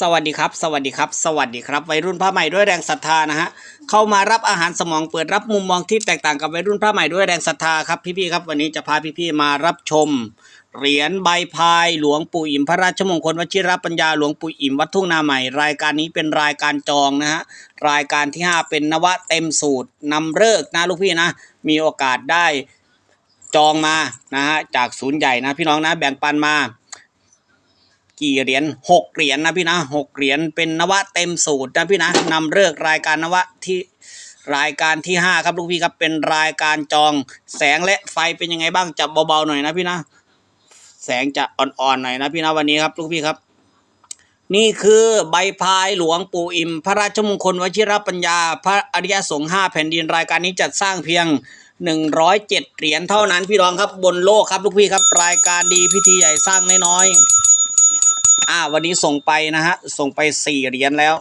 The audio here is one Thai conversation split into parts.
สวัสดีครับ สวัสดีครับ สวัสดีครับ วัยรุ่นพระใหม่ด้วยแรงศรัทธานะฮะเข้ามารับอาหารสมองเปิดรับมุมมองที่แตกต่างกับวัยรุ่นพระใหม่ด้วยแรงศรัทธาครับพี่ๆครับวันนี้จะพาพี่ๆมารับชม เหรียญใบพายหลวงปู่อิ่มพระราชมงคลวชิรปัญญาหลวงปู่อิ่มวัดทุ่งนาใหม่ รายการนี้เป็นรายการจองนะฮะรายการที่ 5 เป็นนวะเต็มสูตรนำเลิกนะลูกพี่นะมีโอกาสได้จองมานะฮะจากศูนย์ใหญ่นะพี่น้องนะแบ่งปันมา กี่เหรียญหกเหรียญนะพี่นะหกเหรียญเป็นนวะเต็มสูตรนะพี่นะนำเลิกรายการนวะที่รายการที่ห้าครับลูกพี่ครับเป็นรายการจองแสงและไฟเป็นยังไงบ้างจับเบาๆหน่อยนะพี่นะ แสงจะอ่อนๆหน่อยนะพี่นะวันนี้ครับลูกพี่ครับ นี่คือใบพายหลวงปู่อิม พระราชมงคลวชิรปัญญา พระอริยสงฆ์ห้าแผ่นดินรายการนี้จัดสร้างเพียงหนึ่งร้อยเจ็ดเหรียญเท่านั้นพี่รองครับบนโลกครับลูกพี่ครับ รายการดีพิธีใหญ่สร้างน้อยๆ อ่า วันนี้ส่งไปนะฮะ ส่งไปสี่เหรียญแล้ว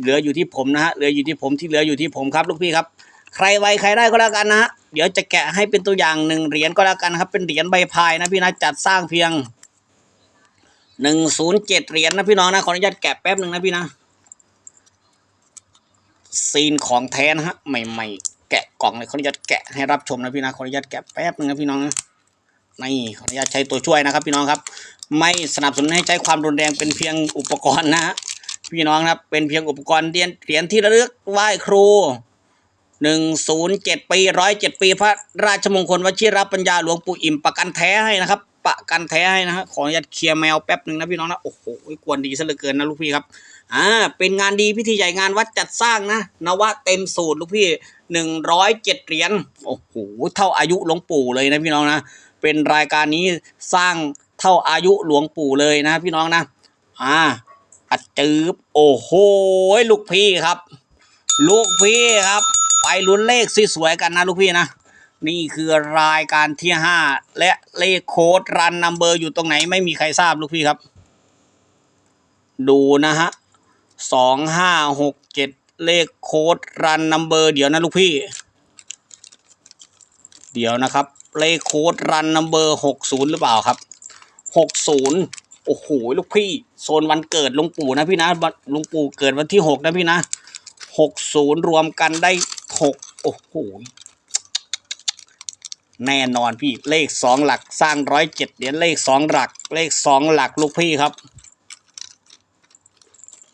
เหลืออยู่ที่ผมนะฮะ เหลืออยู่ที่ผมที่เหลืออยู่ที่ผมครับลูกพี่ครับ ใครไวใครได้ก็แล้วกันนะฮะ เดี๋ยวจะแกะให้เป็นตัวอย่างหนึ่งเหรียญก็แล้วกันครับ เป็นเหรียญใบพายนะพี่นะ จัดสร้างเพียงหนึ่งศูนย์เจ็ดเหรียญนะพี่น้องนะ ขออนุญาตแกะแป๊บหนึ่งนะพี่นะ ซีนของแท้นะฮะ ใหม่ๆ แกะกล่องเลยขออนุญาตแกะให้รับชมนะพี่นะ ขออนุญาตแกะแป๊บหนึ่งนะพี่น้องนะนี่ขออนุญาตใช้ตัวช่วยนะครับพี่น้องครับ ไม่สนับสนุนให้ใช้ความรุนแรงเป็นเพียงอุปกรณ์นะฮะพี่น้องนะครับเป็นเพียงอุปกรณ์เรียญเหรียญที่ระลึกไหว้ครูหนึ่งศูนย์เจ็ดปีร้อยเจ็ดปีพระราชมงคลวชิรปัญญาหลวงปู่อิ่มประกันแท้ให้นะครับ ประกันแท้ให้นะฮะขออนุญาตเคลียร์แมวแป๊บหนึ่งนะพี่น้องนะโอ้โหกวนดีซะเหลือเกินนะลูกพี่ครับอ่าเป็นงานดีพิธีใหญ่งานวัดจัดสร้างนะนวะเต็มสูตรลูกพี่หนึ่งร้อยเจ็ดเหรียญโอ้โหเท่าอายุหลวงปู่เลยนะพี่น้องนะเป็นรายการนี้สร้าง เท่าอายุหลวงปู่เลยนะพี่น้องนะ อ่าอัดจืบโอ้โหลูกพี่ครับ ลูกพี่ครับ ไปลุ้นเลขสวยๆกันนะลูกพี่นะ นี่คือรายการที่ห้าและเลขโค้ดรันนัมเบอร์อยู่ตรงไหนไม่มีใครทราบลูกพี่ครับ ดูนะฮะสองห้าหกเจ็ดเลขโค้ดรันนัมเบอร์เดี๋ยวนะลูกพี่ เดี๋ยวนะครับ เลขโค้ดรันนัมเบอร์หกศูนย์หรือเปล่าครับ หกศูนย์โอ้โหลูกพี่โซนวันเกิดลุงปู่นะพี่นะลุงปู่เกิดวันที่หกนะพี่นะหกศูนย์รวมกันได้หกโอ้โหแน่นอนพี่เลขสองหลักสร้างร้อยเจ็ดเหรียญเลขสองหลัก เลขสองหลักลูกพี่ครับ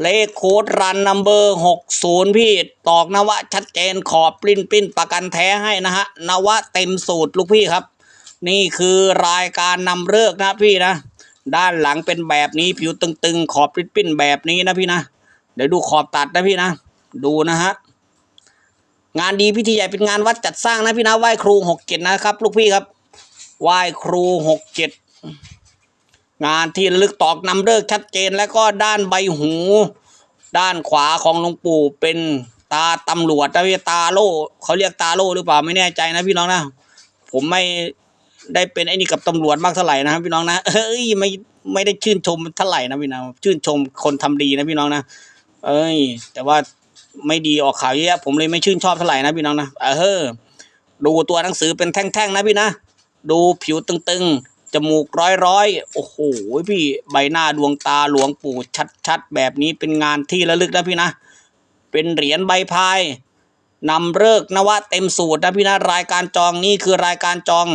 เลขโค้ดรันนัมเบอร์หกศูนย์พี่ ตอกนวะชัดเจนขอบปริ้นปริ้นประกันแท้ให้นะฮะนวะเต็มสูตรลูกพี่ครับ นี่คือรายการนำเลิกนะพี่นะ ด้านหลังเป็นแบบนี้ผิวตึงๆ ขอบปริ้นปิ้นแบบนี้นะพี่นะ เดี๋ยวดูขอบตัดนะพี่นะ ดูนะฮะงานดีพิธีใหญ่เป็นงานวัดจัดสร้างนะพี่นะไหว้ครูหกเจ็ดนะครับ ลูกพี่ครับไหว้ครูหกเจ็ดงานที่ลึกตอกนำเลิกชัดเจนแล้วก็ด้านใบหู ด้านขวาของหลวงปู่เป็นตาตำรวจนะพี่ตาโล่เขาเรียกตาโล่หรือเปล่าไม่แน่ใจนะพี่น้องนะ ผมไม่ ได้เป็นไอ้นี่กับตำรวจมากเท่าไหร่นะครับพี่น้องนะเอ้ยไม่ไม่ได้ชื่นชมเท่าไหร่นะพี่น้องชื่นชมคนทำดีนะพี่น้องนะเอ้ย แต่ว่าไม่ดีออกข่าวเยอะผมเลยไม่ชื่นชอบเท่าไหร่นะพี่น้องนะเออดูตัวหนังสือเป็นแท่งๆนะพี่นะดูผิวตึงๆจมูกร้อยๆโอ้โหพี่ใบหน้าดวงตาหลวงปู่ชัดๆแบบนี้เป็นงานที่ระลึกนะพี่นะเป็นเหรียญใบพายนำเลิกนวะเต็มสูตรนะพี่นะรายการจองนี่คือรายการจอง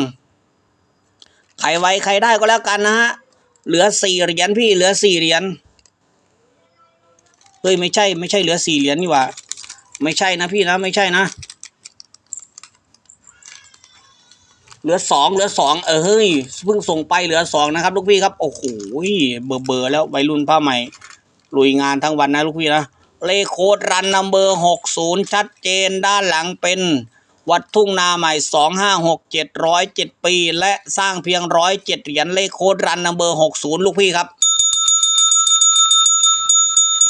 ใครไวใครได้ก็แล้วกันนะฮะ เหลือสี่เหรียญพี่เหลือสี่เหรียญ เฮ้ยไม่ใช่ไม่ใช่เหลือสี่เหรียญนี่หว่า ไม่ใช่นะพี่นะไม่ใช่นะ เหลือสองเหลือสองเออเฮ้ยเพิ่งส่งไปเหลือสองนะครับ ลูกพี่ครับ โอ้โหเบอร์เบอร์แล้ววัยรุ่นผ้าใหม่ลุยงานทั้งวันนะลูกพี่นะเลขโคดรันนัมเบอร์หกศูนย์ชัดเจนด้านหลังเป็น วัดทุ่งนาใหม่สองห้าหกเจ็ดร้อยเจ็ดปี และสร้างเพียงร้อยเจ็ดเหรียญเลขโค้ดรันนัมเบอร์หกศูนย์ลูกพี่ครับ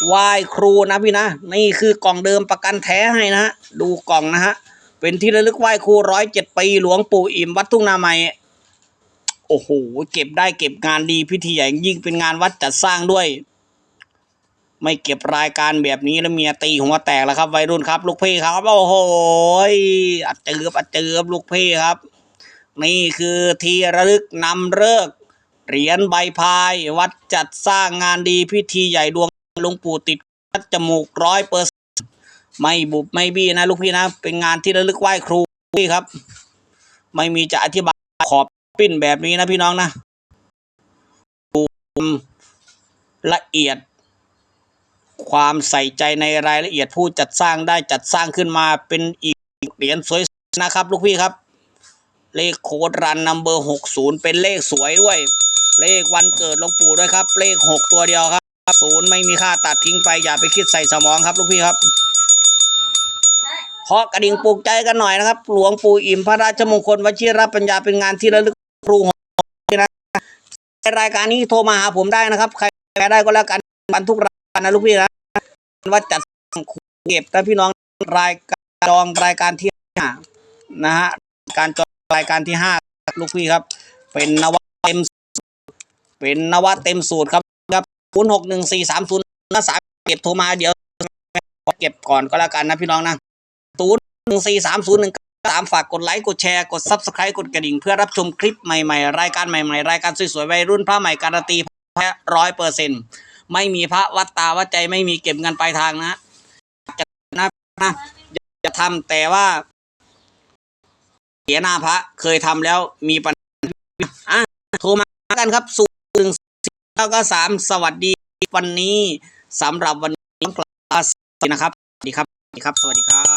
ไหว้ครูนะพี่นะ นี่คือกล่องเดิมประกันแท้ให้นะฮะ ดูกล่องนะฮะ เป็นที่ระลึกไหว้ครูร้อยเจ็ดปีหลวงปู่อิ่มวัดทุ่งนาใหม่ โอ้โห เก็บได้เก็บงานดีพิธีใหญ่ยิ่งเป็นงานวัดจัดสร้างด้วย ไม่เก็บรายการแบบนี้แล้วเมียตีหัวแตกแล้วครับวัยรุ่นครับ ลูกพี่ครับ โอ้โหอัดเจือบอัดเจือบลูกพี่ครับ นี่คือที่ระลึกนำเลิกเหรียญใบพายวัดจัดสร้างงานดีพิธีใหญ่ดวงหลวงปู่ติดจมูกร้อยเปอร์ไม่บุบไม่บี้นะ ลูกพี่นะ เป็นงานที่ระลึกไหว้ครูพี่ครับ ไม่มีจะอธิบายขอบปิ้นแบบนี้นะพี่น้องนะดูละเอียด ความใส่ใจในรายละเอียดผู้จัดสร้างได้จัดสร้างขึ้นมาเป็นอีกเหรียญสวยนะครับ ลูกพี่ครับ เลขโค้ดรันนัมเบอร์หกศูนย์เป็นเลขสวยด้วย เลขวันเกิดหลวงปู่ด้วยครับ เลขหกตัวเดียวครับศูนย์ไม่มีค่าตัดทิ้งไปอย่าไปคิดใส่สมองครับ ลูกพี่ครับเคาะกระดิ่งปลุกใจกันหน่อยนะครับ หลวงปู่อิ่มพระราชมงคลวชิรปัญญาเป็นงานที่ระลึกครูของนะในรายการนี้โทรมาหาผมได้นะครับ ใครได้ก็แล้วกันบันทุกรายการ นะลูกพี่นะว่าจัดเก็บนะพี่น้องรายการจองรายการที่ห้านะฮะการจองรายการที่ห้าลูกพี่ครับ เป็นนวัตเต็มเป็นนวัตเต็มสูตรครับครับศูนย์หกหนึ่งสี่สามศูนย์สามเก็บโทรมาเดี๋ยวเก็บก่อนก็แล้วกันนะพี่น้องนะศูนย์หนึ่งสี่สามศูนย์หนึ่งสามฝากกดไลค์กดแชร์กดซับสไครต์กดกระดิ่ง เพื่อรับชมคลิปใหม่ๆ รายการใหม่ๆ รายการสวยๆวัยรุ่นพระใหม่การันตีแพ้ร้อยเปอร์เซ็นต์ ไม่มีพระวัดตาวัดใจไม่มีเก็บเงินปลายทางนะจะนะนะจะทำแต่ว่าเสียหน้าพระเคยทำแล้วมีปัญหาอะโทรมากันครับศูนย์หนึ่งแล้วก็สามสวัสดีวันนี้สำหรับวันนี้กลาสนะครับสวัสดีครับสวัสดีครับสวัสดีครับ